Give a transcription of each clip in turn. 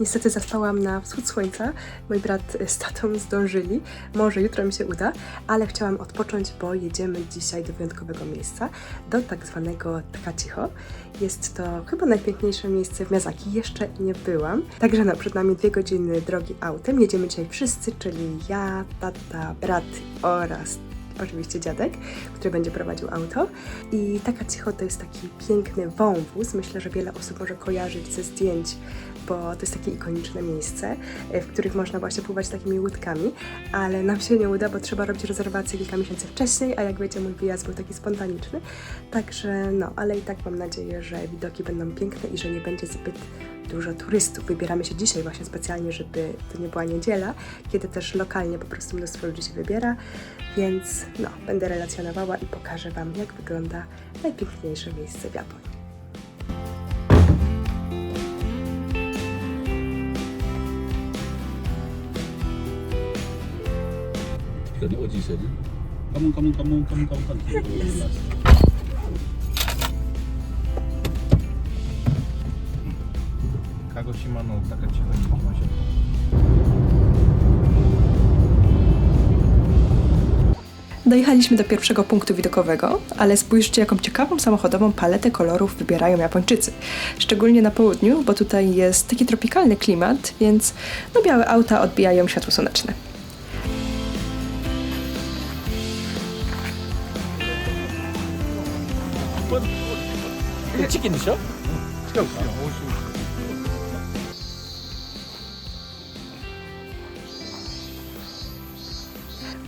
Niestety zaspałam na wschód słońca. Mój brat z tatą zdążyli. Może jutro mi się uda, ale chciałam odpocząć, bo jedziemy dzisiaj do wyjątkowego miejsca, do tak zwanego Takachiho. Jest to chyba najpiękniejsze miejsce w Miyazaki. Jeszcze nie byłam. Także no, przed nami dwie godziny drogi autem. Jedziemy dzisiaj wszyscy, czyli ja, tata, brat oraz oczywiście dziadek, który będzie prowadził auto. I taka cicho to jest taki piękny wąwóz. Myślę, że wiele osób może kojarzyć ze zdjęć, bo to jest takie ikoniczne miejsce, e, w których można właśnie pływać takimi łódkami, ale nam się nie uda, bo trzeba robić rezerwację kilka miesięcy wcześniej, a jak wiecie, mój wyjazd był taki spontaniczny. Także no, ale i tak mam nadzieję, że widoki będą piękne i że nie będzie zbyt dużo turystów. Wybieramy się dzisiaj właśnie specjalnie, żeby to nie była niedziela, kiedy też lokalnie po prostu mnóstwo ludzi się wybiera, więc no, będę relacjonowała i pokażę Wam, jak wygląda najpiękniejsze miejsce w Japonii. 어디 어디 있어야 돼? 까문 까문 까문 까문 no, taka cicha ma się. Dojechaliśmy do pierwszego punktu widokowego, ale spójrzcie, jaką ciekawą samochodową paletę kolorów wybierają Japończycy. Szczególnie na południu, bo tutaj jest taki tropikalny klimat, więc no, białe auta odbijają światło słoneczne. 치킨 드셔? 시켜볼까요?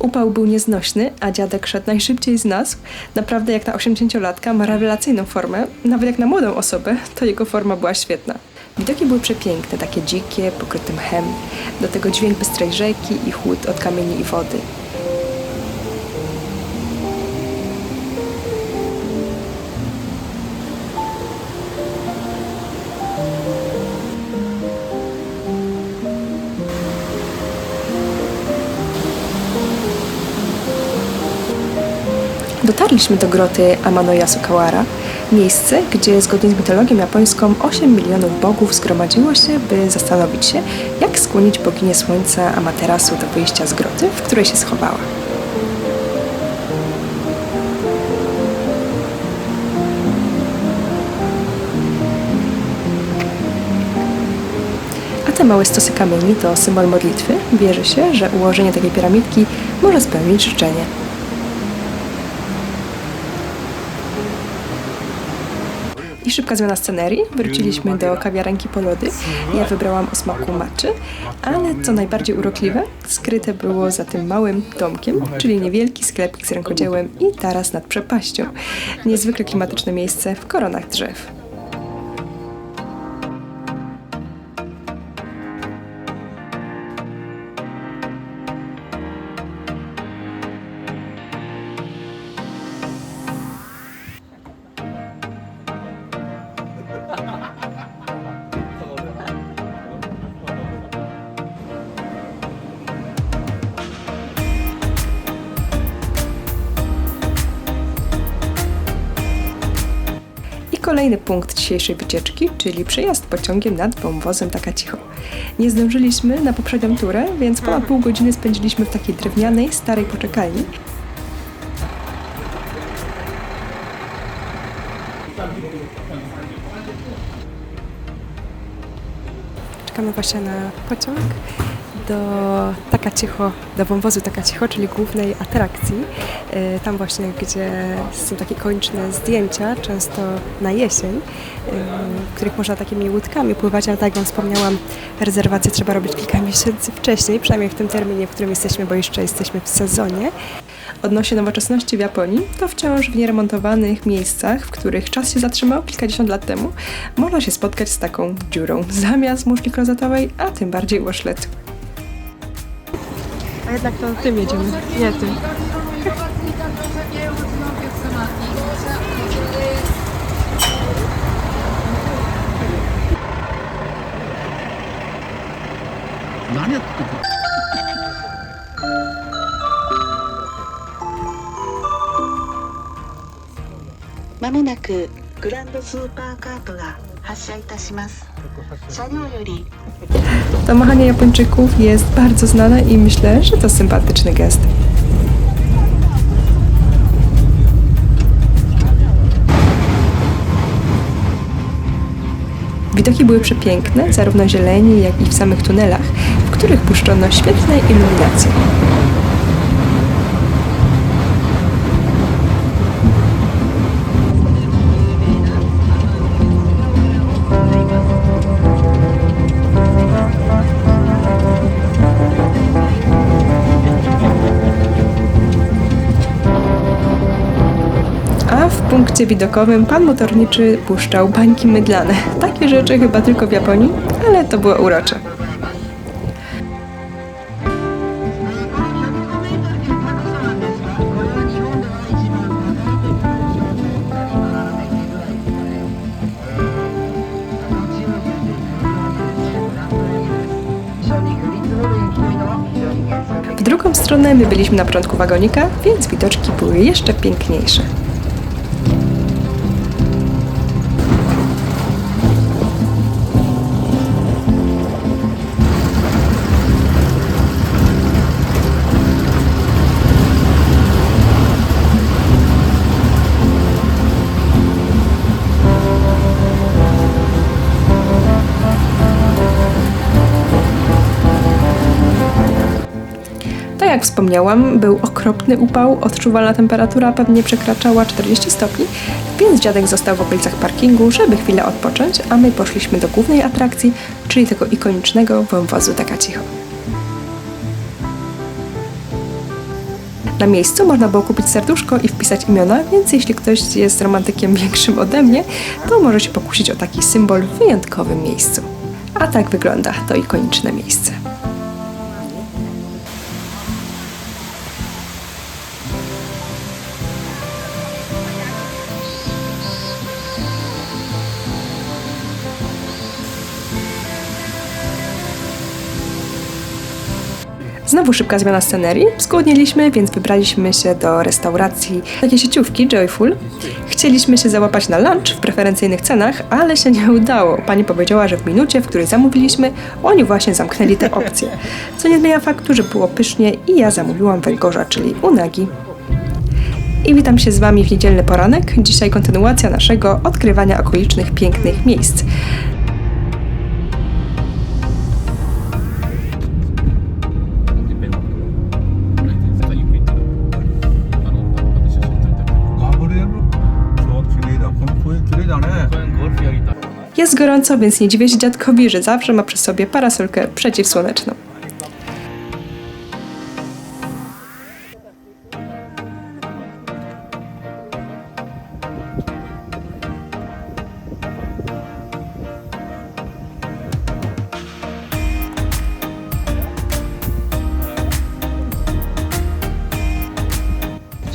Upał był nieznośny, a dziadek szedł najszybciej z nas. Naprawdę jak na 80-latka ma rewelacyjną formę. Nawet jak na młodą osobę, to jego forma była świetna. Widoki były przepiękne, takie dzikie, pokryte mchem. Do tego dźwięk bystrej rzeki i chłód od kamieni i wody. Dotarliśmy do groty Amanoya Sukawara, miejsce, gdzie zgodnie z mitologią japońską 8 milionów bogów zgromadziło się, by zastanowić się, jak skłonić boginię słońca Amaterasu do wyjścia z groty, w której się schowała. A te małe stosy kamieni to symbol modlitwy. Wierzy się, że ułożenie takiej piramidki może spełnić życzenie. Szybka zmiana scenerii. Wróciliśmy do kawiarenki po lody. Ja wybrałam o smaku matczy, ale co najbardziej urokliwe, skryte było za tym małym domkiem, czyli niewielki sklepik z rękodziełem i taras nad przepaścią. Niezwykle klimatyczne miejsce w koronach drzew. Kolejny punkt dzisiejszej wycieczki, czyli przejazd pociągiem nad wąwozem Takachiho. Nie zdążyliśmy na poprzednią turę, więc ponad pół godziny spędziliśmy w takiej drewnianej, starej poczekalni. Czekamy właśnie na pociąg do Takachiho, do wąwozu Takachiho, czyli głównej atrakcji. E, Tam właśnie, gdzie są takie kończne zdjęcia, często na jesień, e, w których można takimi łódkami pływać, ale tak jak Wam wspomniałam, rezerwację trzeba robić kilka miesięcy wcześniej, przynajmniej w tym terminie, w którym jesteśmy, bo jeszcze jesteśmy w sezonie. Odnośnie nowoczesności w Japonii, to wciąż w nieremontowanych miejscach, w których czas się zatrzymał kilkadziesiąt lat temu, można się spotkać z taką dziurą zamiast muszli klozetowej, a tym bardziej washletu. A まもなくグランドスーパーカートが発車いたします。To machanie Japończyków jest bardzo znane i myślę, że to sympatyczny gest. Widoki były przepiękne, zarówno zieleni, jak i w samych tunelach, w których puszczono świetne iluminacje. Punkcie widokowym pan motorniczy puszczał bańki mydlane. Takie rzeczy chyba tylko w Japonii, ale to było urocze. W drugą stronę my byliśmy na początku wagonika, więc widoczki były jeszcze piękniejsze. Jak wspomniałam, był okropny upał, odczuwalna temperatura pewnie przekraczała 40 stopni, więc dziadek został w okolicach parkingu, żeby chwilę odpocząć, a my poszliśmy do głównej atrakcji, czyli tego ikonicznego wąwozu Takachiho. Na miejscu można było kupić serduszko i wpisać imiona, więc jeśli ktoś jest romantykiem większym ode mnie, to może się pokusić o taki symbol w wyjątkowym miejscu. A tak wygląda to ikoniczne miejsce. Znowu szybka zmiana scenerii. Zgłodniliśmy, więc wybraliśmy się do restauracji takiej sieciówki Joyful. Chcieliśmy się załapać na lunch w preferencyjnych cenach, ale się nie udało. Pani powiedziała, że w minucie, w której zamówiliśmy, oni właśnie zamknęli te opcje. Co nie zmienia faktu, że było pysznie i ja zamówiłam węgorza, czyli unagi. I witam się z Wami w niedzielny poranek. Dzisiaj kontynuacja naszego odkrywania okolicznych pięknych miejsc. Jest gorąco, więc nie dziwię się dziadkowi, że zawsze ma przy sobie parasolkę przeciwsłoneczną.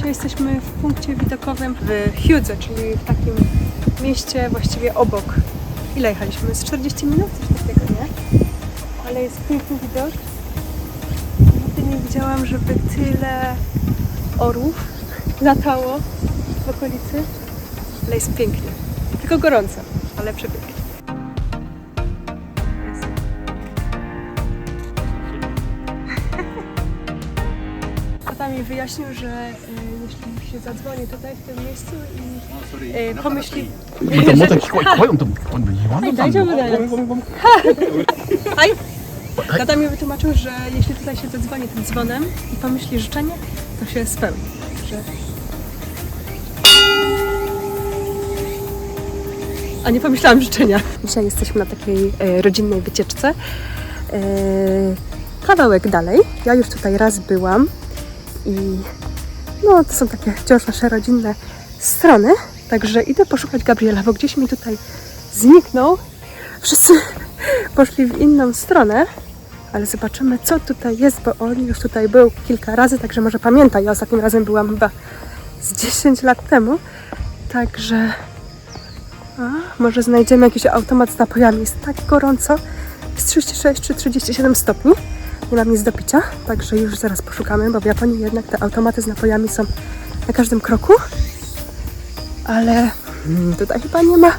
Jesteśmy w punkcie widokowym w Hyudze, czyli w takim mieście właściwie obok. Ile jechaliśmy? Z 40 minut? Coś takiego, nie? Ale jest piękny widok. Nigdy nie widziałam, żeby tyle orłów latało w okolicy. Ale jest pięknie. Tylko gorąco, ale przepięknie. Tata mi wyjaśnił, że y, się zadzwoni tutaj w tym miejscu i y, pomyśli... Hej, dajcie mu Hej! Tata mi wytłumaczył, że jeśli tutaj się zadzwoni tym dzwonem i pomyśli życzenie, to się spełni. Że... A nie pomyślałam życzenia. Dzisiaj jesteśmy na takiej e, rodzinnej wycieczce. E, kawałek dalej. Ja już tutaj raz byłam i no to są takie wciąż nasze rodzinne strony. Także idę poszukać Gabriela, bo gdzieś mi tutaj zniknął. Wszyscy poszli w inną stronę, ale zobaczymy, co tutaj jest, bo on już tutaj był kilka razy, także może pamięta. Ja ostatnim razem byłam chyba z 10 lat temu, także a, może znajdziemy jakiś automat z napojami. Jest tak gorąco, jest 36 czy 37 stopni. Mam nic do picia, także już zaraz poszukamy, bo w Japonii jednak te automaty z napojami są na każdym kroku. Ale mm, tutaj chyba nie ma.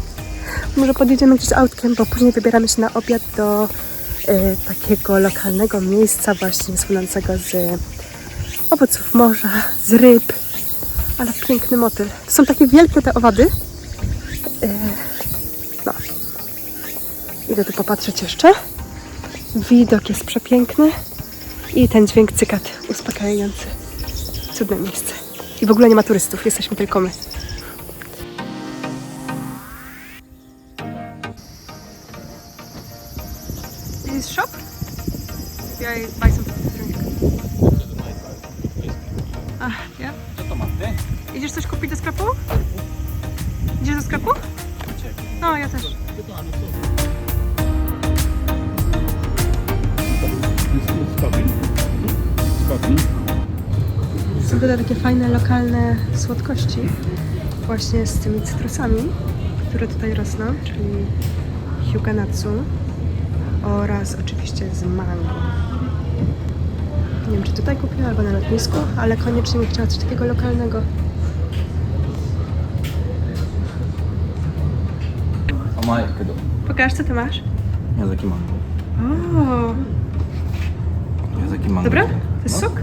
Może podjedziemy gdzieś autkiem, bo później wybieramy się na obiad do e, takiego lokalnego miejsca właśnie słynącego z owoców morza, z ryb, ale piękny motyl. To są takie wielkie te owady. E, no. Idę tu popatrzeć jeszcze. Widok jest przepiękny i ten dźwięk cykat uspokajający. Cudne miejsce. I w ogóle nie ma turystów, jesteśmy tylko my. takie fajne lokalne słodkości właśnie z tymi cytrusami, które tutaj rosną, czyli hyuganatsu oraz oczywiście z mango. Nie wiem, czy tutaj kupiłam albo na lotnisku, ale koniecznie bym chciała coś takiego lokalnego. Pokaż, co ty masz. Jazaki mango. O, Jazaki mango. Dobra? To jest no. sok?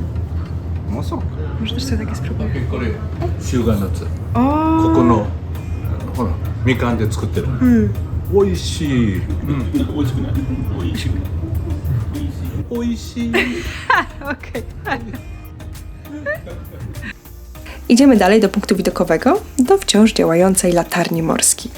もうそう。 Może też sobie takie spróbuję. これシュガーナッツ O, ここのほらみかんで作ってる Mm. 美味しいうん美味しくない美味しくない美味しい Okej. Idziemy dalej do punktu widokowego, do wciąż działającej latarni morskiej.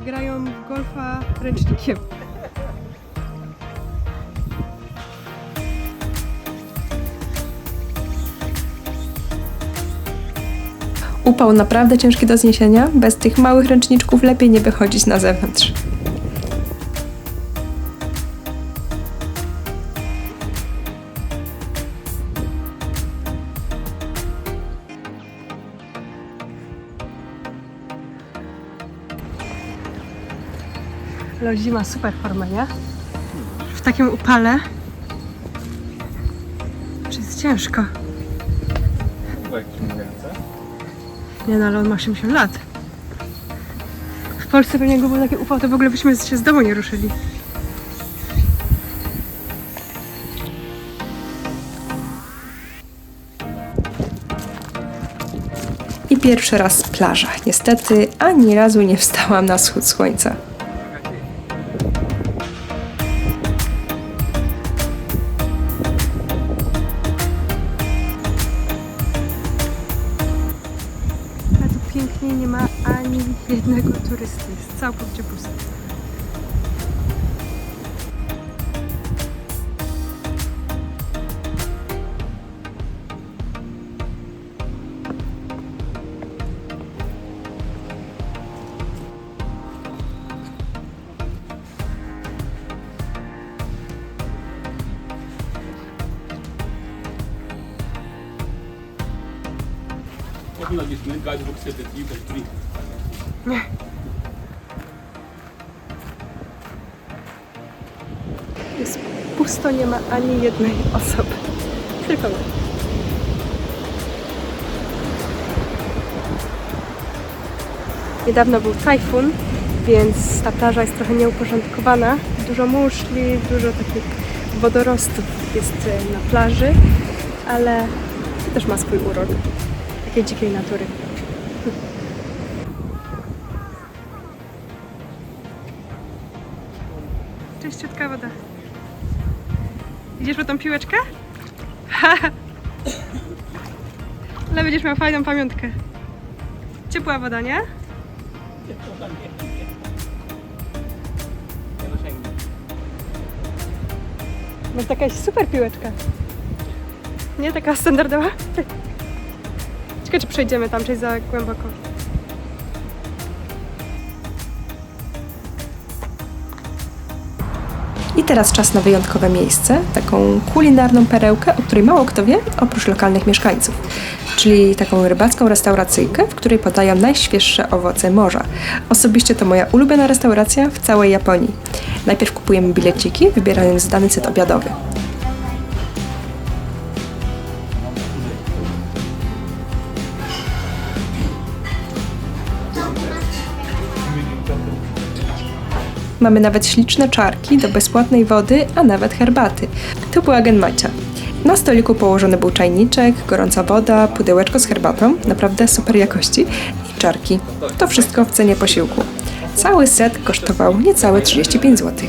Grają w golfa ręcznikiem. Upał naprawdę ciężki do zniesienia. Bez tych małych ręczniczków lepiej nie wychodzić na zewnątrz. Ale zima super formę, nie? W takim upale. Czy jest ciężko? Chyba jakiś. Nie no, ale on ma 80 lat. W Polsce pewnie jakby był taki upał, to w ogóle byśmy się z domu nie ruszyli. I pierwszy raz plaża. Niestety ani razu nie wstałam na wschód słońca. Nie ma ani jednego turysty. Jest całkowicie pusto. Jest pusto, nie ma ani jednej osoby. Tylko my. Niedawno był tajfun, więc ta plaża jest trochę nieuporządkowana. Dużo muszli, dużo takich wodorostów jest e, na plaży, ale to też ma swój urok takiej dzikiej natury. Piłeczkę? Ale będziesz miał fajną pamiątkę. Ciepła woda, nie? No to jakaś super piłeczka. Nie taka standardowa? Ciekawe, czy przejdziemy tam, czy jest za głęboko. Teraz czas na wyjątkowe miejsce, taką kulinarną perełkę, o której mało kto wie, oprócz lokalnych mieszkańców. Czyli taką rybacką restauracyjkę, w której podają najświeższe owoce morza. Osobiście to moja ulubiona restauracja w całej Japonii. Najpierw kupujemy bileciki, wybierając dany set obiadowy. Mamy nawet śliczne czarki do bezpłatnej wody, a nawet herbaty. To była genmacia. Na stoliku położony był czajniczek, gorąca woda, pudełeczko z herbatą, naprawdę super jakości i czarki. To wszystko w cenie posiłku. Cały set kosztował niecałe 35 zł.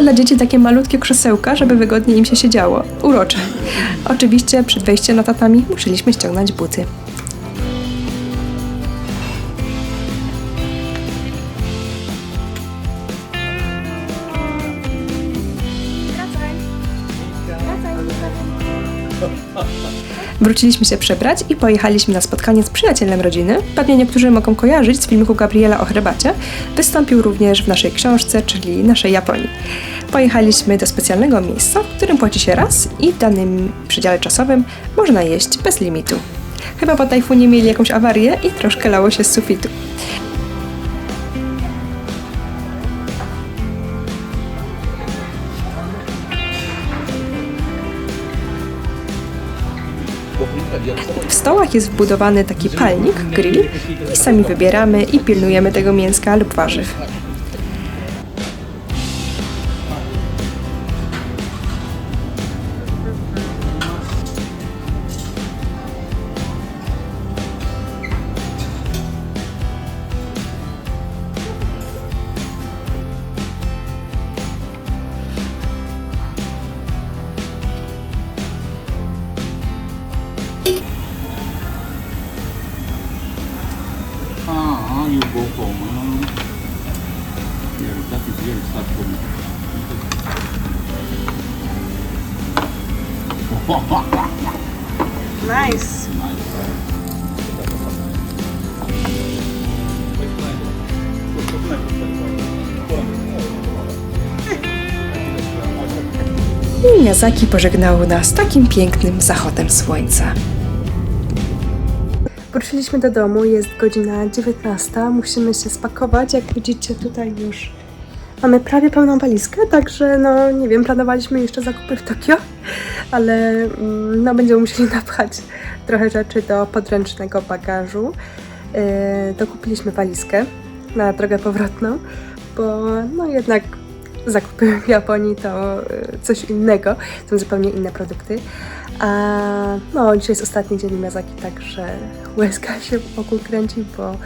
dla dzieci takie malutkie krzesełka, żeby wygodnie im się siedziało. Urocze. Oczywiście przed wejściem na tatami musieliśmy ściągnąć buty. Wróciliśmy się przebrać i pojechaliśmy na spotkanie z przyjacielem rodziny. Pewnie niektórzy mogą kojarzyć z filmiku Gabriela o herbacie. Wystąpił również w naszej książce, czyli naszej Japonii. Pojechaliśmy do specjalnego miejsca, w którym płaci się raz i w danym przedziale czasowym można jeść bez limitu. Chyba po tajfunie mieli jakąś awarię i troszkę lało się z sufitu. W stołach jest wbudowany taki palnik, grill i sami wybieramy i pilnujemy tego mięska lub warzyw. Yeah, that is very sad for me. Nice! I Miyazaki pożegnało nas takim pięknym zachodem słońca. Wróciliśmy do domu, jest godzina 19. Musimy się spakować. Jak widzicie, tutaj już mamy prawie pełną walizkę, także no nie wiem, planowaliśmy jeszcze zakupy w Tokio, ale mm, no będziemy musieli napchać trochę rzeczy do podręcznego bagażu. Yy, dokupiliśmy walizkę na drogę powrotną, bo no jednak zakupy w Japonii to y, coś innego, są zupełnie inne produkty. A no, dzisiaj jest ostatni dzień Miyazaki, także łezka się wokół kręci, bo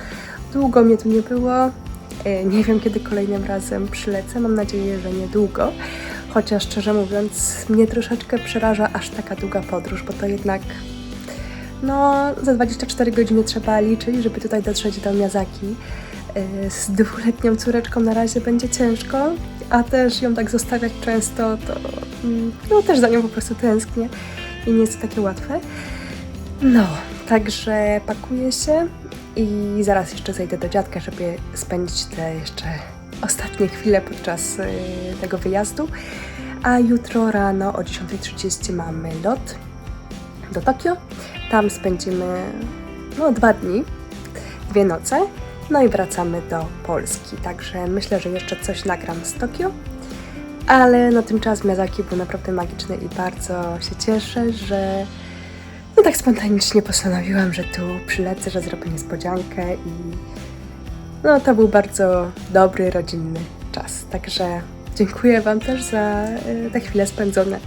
długo mnie tu nie było. Y, Nie wiem, kiedy kolejnym razem przylecę. Mam nadzieję, że niedługo. Chociaż szczerze mówiąc, mnie troszeczkę przeraża aż taka długa podróż, bo to jednak no, za 24 godziny trzeba liczyć, żeby tutaj dotrzeć do Miyazaki. Y, Z dwuletnią córeczką na razie będzie ciężko, a też ją tak zostawiać często, to mm, no, też za nią po prostu tęsknię i nie jest takie łatwe. No, także pakuję się i zaraz jeszcze zejdę do dziadka, żeby spędzić te jeszcze ostatnie chwile podczas y, tego wyjazdu. A jutro rano o 10.30 mamy lot do Tokio. Tam spędzimy no, dwa dni, dwie noce. No i wracamy do Polski. Także myślę, że jeszcze coś nagram z Tokio. Ale no tymczasem Miyazaki był naprawdę magiczny i bardzo się cieszę, że no tak spontanicznie postanowiłam, że tu przylecę, że zrobię niespodziankę i no to był bardzo dobry, rodzinny czas. Także dziękuję Wam też za y, te chwile spędzone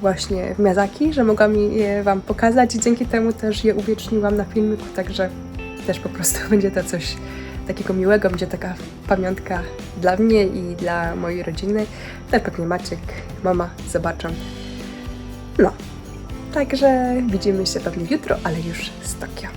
właśnie w Miyazaki, że mogłam je Wam pokazać i dzięki temu też je uwieczniłam na filmiku, także też po prostu będzie to coś takiego miłego, będzie taka pamiątka dla mnie i dla mojej rodziny. Też pewnie Maciek, mama zobaczą. No, także widzimy się pewnie jutro, ale już z Tokio.